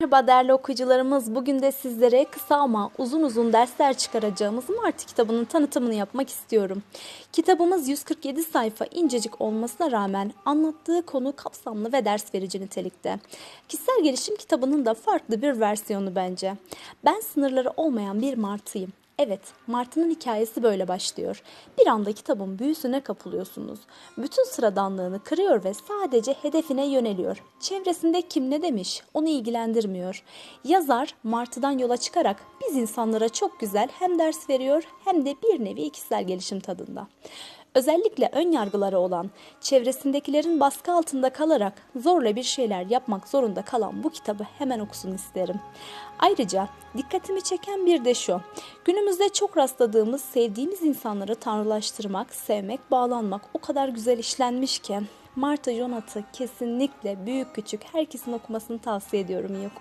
Merhaba değerli okuyucularımız. Bugün de sizlere kısa ama uzun uzun dersler çıkaracağımız Martı kitabının tanıtımını yapmak istiyorum. Kitabımız 147 sayfa incecik olmasına rağmen anlattığı konu kapsamlı ve ders verici nitelikte. Kişisel gelişim kitabının da farklı bir versiyonu bence. Ben sınırları olmayan bir martıyım. Evet, Martı'nın hikayesi böyle başlıyor. Bir anda kitabın büyüsüne kapılıyorsunuz. Bütün sıradanlığını kırıyor ve sadece hedefine yöneliyor. Çevresinde kim ne demiş onu ilgilendirmiyor. Yazar Martı'dan yola çıkarak biz insanlara çok güzel hem ders veriyor hem de bir nevi kişisel gelişim tadında. Özellikle ön yargıları olan, çevresindekilerin baskı altında kalarak zorla bir şeyler yapmak zorunda kalan bu kitabı hemen okusun isterim. Ayrıca dikkatimi çeken bir de şu. Günümüzde çok rastladığımız sevdiğimiz insanları tanrılaştırmak, sevmek, bağlanmak o kadar güzel işlenmiş ki Marta Jonat'ı kesinlikle büyük küçük herkesin okumasını tavsiye ediyorum iyi okumalar.